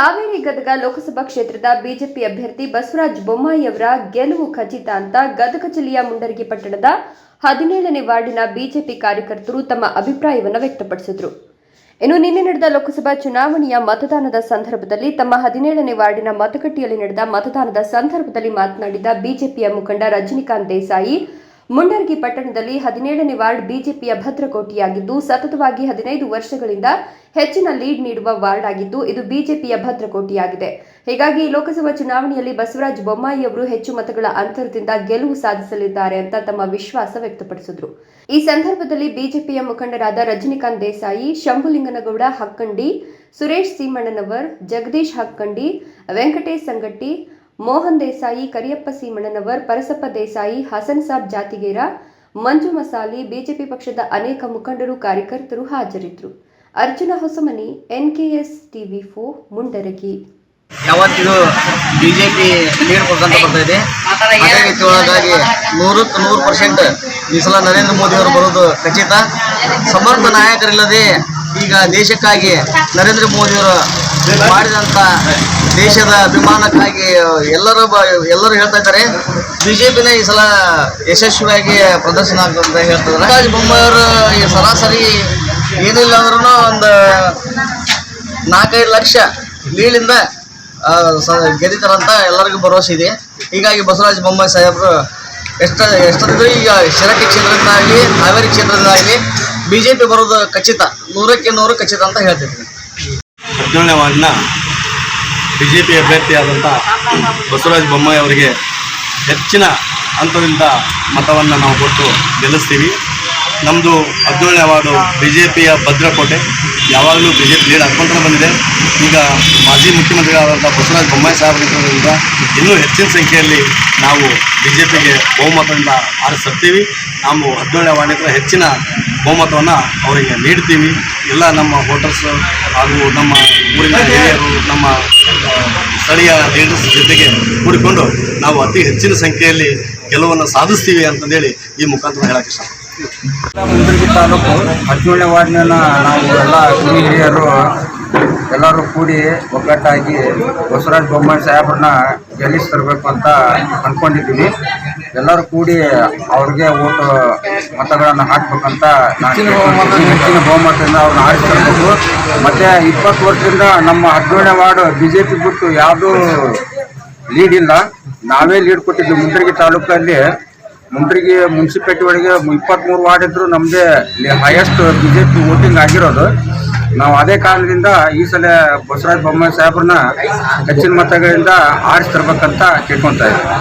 ಹಾವೇರಿ ಗದಗ ಲೋಕಸಭಾ ಕ್ಷೇತ್ರದ ಬಿಜೆಪಿ ಅಭ್ಯರ್ಥಿ ಬಸವರಾಜ ಬೊಮ್ಮಾಯಿಯವರ ಗೆಲುವು ಖಚಿತ ಅಂತ ಗದಗ ಜಿಲ್ಲೆಯ ಮುಂಡರಗಿ ಪಟ್ಟಣದ ಹದಿನೇಳನೇ ವಾರ್ಡಿನ ಬಿಜೆಪಿ ಕಾರ್ಯಕರ್ತರು ತಮ್ಮ ಅಭಿಪ್ರಾಯವನ್ನು ವ್ಯಕ್ತಪಡಿಸಿದರು. ಇನ್ನು ನಿನ್ನೆ ನಡೆದ ಲೋಕಸಭಾ ಚುನಾವಣೆಯ ಮತದಾನದ ಸಂದರ್ಭದಲ್ಲಿ ತಮ್ಮ ಹದಿನೇಳನೇ ವಾರ್ಡಿನ ಮತಗಟ್ಟೆಯಲ್ಲಿ ನಡೆದ ಮತದಾನದ ಸಂದರ್ಭದಲ್ಲಿ ಮಾತನಾಡಿದ ಬಿಜೆಪಿಯ ಮುಖಂಡ ರಜನಿಕಾಂತ್ ದೇಸಾಯಿ ಮುಂಡರ್ಗಿ ಪಟ್ಟಣದಲ್ಲಿ ಹದಿನೇಳನೇ ವಾರ್ಡ್ ಬಿಜೆಪಿಯ ಭದ್ರಕೋಟೆಯಾಗಿದ್ದು, ಸತತವಾಗಿ ಹದಿನೈದು ವರ್ಷಗಳಿಂದ ಹೆಚ್ಚಿನ ಲೀಡ್ ನೀಡುವ ವಾರ್ಡ್ ಆಗಿದ್ದು ಇದು ಬಿಜೆಪಿಯ ಭದ್ರಕೋಟೆಯಾಗಿದೆ. ಹೀಗಾಗಿ ಲೋಕಸಭಾ ಚುನಾವಣೆಯಲ್ಲಿ ಬಸವರಾಜ ಬೊಮ್ಮಾಯಿ ಅವರು ಹೆಚ್ಚು ಮತಗಳ ಅಂತರದಿಂದ ಗೆಲುವು ಸಾಧಿಸಲಿದ್ದಾರೆ ಅಂತ ತಮ್ಮ ವಿಶ್ವಾಸ ವ್ಯಕ್ತಪಡಿಸಿದರು. ಈ ಸಂದರ್ಭದಲ್ಲಿ ಬಿಜೆಪಿಯ ಮುಖಂಡರಾದ ರಜನಿಕಾಂತ್ ದೇಸಾಯಿ, ಶಂಭುಲಿಂಗನಗೌಡ ಹಕ್ಕಂಡಿ, ಸುರೇಶ್ ಸೀಮಣ್ಣನವರ್, ಜಗದೀಶ್ ಹಕ್ಕಂಡಿ, ವೆಂಕಟೇಶ್ ಸಂಗಟ್ಟಿ ಮೋಹನ್ ದೇಸಾಯಿ, ಕರಿಯಪ್ಪ ಸೀಮಣ್ಣನವರ್, ಪರಸಪ್ಪ ದೇಸಾಯಿ, ಹಸನ್ ಸಾಬ್ ಜಾತಿಗೇರ, ಮಂಜು ಮಸಾಲಿ, ಬಿಜೆಪಿ ಪಕ್ಷದ ಅನೇಕ ಮುಖಂಡರು, ಕಾರ್ಯಕರ್ತರು ಹಾಜರಿದ್ದರು Arjuna Hosamani, N K S TV ಫೋ ಮುಂಡರಗಿ. ಯಾವತ್ತಿದು ಬಿಜೆಪಿ ಲೀಡ್ ಕೊಡ್ಕೊಂತ ಬರ್ತಾ ಇದೆ. ಅದೇ ರೀತಿ ಒಳಗಾಗಿ ನೂರಕ್ಕೆ ನೂರು ಪರ್ಸೆಂಟ್ ಈ ಸಲ ನರೇಂದ್ರ ಮೋದಿ ಅವರು ಬರೋದು ಖಚಿತ. ಸಮರ್ಥ ನಾಯಕರಿಲ್ಲದೆ ಈಗ ದೇಶಕ್ಕಾಗಿ ನರೇಂದ್ರ ಮೋದಿ ಅವರು ಮಾಡಿದಂಥ ದೇಶದ ಅಭಿಮಾನಕ್ಕಾಗಿ ಎಲ್ಲರೂ ಎಲ್ಲರೂ ಹೇಳ್ತಾ ಇದ್ದಾರೆ. ಬಿಜೆಪಿನೇ ಈ ಸಲ ಯಶಸ್ವಿಯಾಗಿ ಪ್ರದರ್ಶನ ಆಗ್ತದೆ ಅಂತ ಹೇಳ್ತಿದ್ದಾರೆ ರಾಜ್ ಬೊಮ್ಮಾಯವರು ಈ ಸರಾಸರಿ ಏನಿಲ್ಲ ಅಂದ್ರೂ ಒಂದು ನಾಲ್ಕೈದು ಲಕ್ಷ ಲೀಲಿಂದ ಗೆದ್ದಿತಾರಂತ ಎಲ್ಲರಿಗೂ ಭರವಸೆ ಇದೆ. ಹೀಗಾಗಿ ಬಸವರಾಜ ಬೊಮ್ಮಾಯಿ ಸಾಹೇಬರು ಎಷ್ಟ ಎಷ್ಟೊಂದು ಈಗ ಶಿರಟ್ಟಿ ಕ್ಷೇತ್ರದಿಂದ ಆಗಲಿ ಹಾವೇರಿ ಕ್ಷೇತ್ರದಿಂದ ಆಗಲಿ ಬಿ ಜೆ ಪಿ ಬರೋದು ಖಚಿತ. ನೂರಕ್ಕೆ ನೂರು ಖಚಿತ ಅಂತ ಹೇಳ್ತಿದ್ದೀನಿ. ಹದಿನೇಳನೇ ವಾರ್ಡ್ನ ಬಿ ಜೆ ಪಿ ಅಭ್ಯರ್ಥಿಯಾದಂಥ ಬಸವರಾಜ ಬೊಮ್ಮಾಯಿ ಅವರಿಗೆ ಹೆಚ್ಚಿನ ಹಂತದಿಂದ ಮತವನ್ನು ನಾವು ಕೊಟ್ಟು ಗೆಲ್ಲಿಸ್ತೀವಿ. ನಮ್ಮದು ಹದಿನೇಳನೇ ವಾರ್ಡು ಬಿ ಜೆ ಪಿಯ ಭದ್ರಕೋಟೆ. ಯಾವಾಗಲೂ ಬಿ ಜೆ ಪಿ ಲೀಡ್ ಹಾಕ್ಕೊಂತಾನೆ ಬಂದಿದೆ. ಈಗ ಮಾಜಿ ಮುಖ್ಯಮಂತ್ರಿಗಳಾದಂಥ ಬಸವರಾಜ ಬೊಮ್ಮಾಯಿ ಸಾಹೇಬರಿಂದ ಇನ್ನೂ ಹೆಚ್ಚಿನ ಸಂಖ್ಯೆಯಲ್ಲಿ ನಾವು ಬಿ ಜೆ ಪಿಗೆ ಬಹುಮತದಿಂದ ಆರಿಸ್ತೀವಿ ನಾವು ಹದಿನೇಳನೇ ವಾರ್ಡಿನ ಹೆಚ್ಚಿನ ಬಹುಮತವನ್ನು ಅವರಿಗೆ ನೀಡ್ತೀವಿ. ಎಲ್ಲ ನಮ್ಮ ವೋಟರ್ಸ್ ಹಾಗೂ ನಮ್ಮ ಊರಿನ ಹಿರಿಯರು, ನಮ್ಮ ಸ್ಥಳೀಯ ಲೀಡರ್ಸ್ ಜೊತೆಗೆ ಕೂಡಿಕೊಂಡು ನಾವು ಅತಿ ಹೆಚ್ಚಿನ ಸಂಖ್ಯೆಯಲ್ಲಿ ಗೆಲುವನ್ನು ಸಾಧಿಸ್ತೀವಿ ಅಂತಂದೇಳಿ ಈ ಮುಖಾಂತರ ಹೇಳಕ್ಕೆ ಇಷ್ಟಪಡ್ತೀನಿ. ಮುಂದ್ರಗಿ ತಾಲೂಕು ಹದಿನೇಳನೇ ವಾರ್ಡ್ನ ನಾವು ಎಲ್ಲ ಹಿರಿಯ ಹಿರಿಯರು ಎಲ್ಲರೂ ಕೂಡಿ ಒಗ್ಗಟ್ಟಾಗಿ ಬಸವರಾಜ ಬೊಮ್ಮಾಯಿ ಸಾಹೇಬ್ರನ್ನ ಗೆಲ್ಲಿಸಿ ತರಬೇಕು ಅಂತ ಅಂದ್ಕೊಂಡಿದ್ದೀವಿ ಎಲ್ಲರೂ ಕೂಡಿ ಅವ್ರಿಗೆ ಓಟು ಮತಗಳನ್ನು ಹಾಕ್ಬೇಕಂತ ಹೆಚ್ಚಿನ ಬಹುಮತದಿಂದ. ಅವ್ರನ್ನ ಆರಿಸ್ಕೊಳ್ಬೇಕು ಮತ್ತು ಇಪ್ಪತ್ತು ವರ್ಷದಿಂದ ನಮ್ಮ ಹದಿನೇಳನೇ ವಾರ್ಡ್ ಬಿ ಜೆ ಪಿ ಬಿಟ್ಟು ಯಾವುದೂ ಲೀಡ್ ಇಲ್ಲ. ನಾವೇ ಲೀಡ್ ಕೊಟ್ಟಿದ್ವಿ ಮುಂದ್ರಿಗಿ ತಾಲೂಕಲ್ಲಿ ಮುಂಡ್ರಿಗೆ ಮುನ್ಸಿಪಾಲಿಟಿ ಒಳಗೆ ಇಪ್ಪತ್ತ್ಮೂರು ವಾರ್ಡ್ ಇದ್ರು ನಮ್ಮದೇ ಹೈಯೆಸ್ಟ್ ಬಿ ಜೆ ವೋಟಿಂಗ್ ಆಗಿರೋದು. ನಾವು ಅದೇ ಕಾರಣದಿಂದ ಈ ಸಲ ಬಸವರಾಜ ಬೊಮ್ಮಾಯಿ ಸಾಹೇಬ್ರನ್ನ ಹೆಚ್ಚಿನ ಮತಗಳಿಂದ ಆರಿಸಿ ತರ್ಬೇಕಂತ ಕೇಳ್ಕೊತಾ ಇದ್ದೀವಿ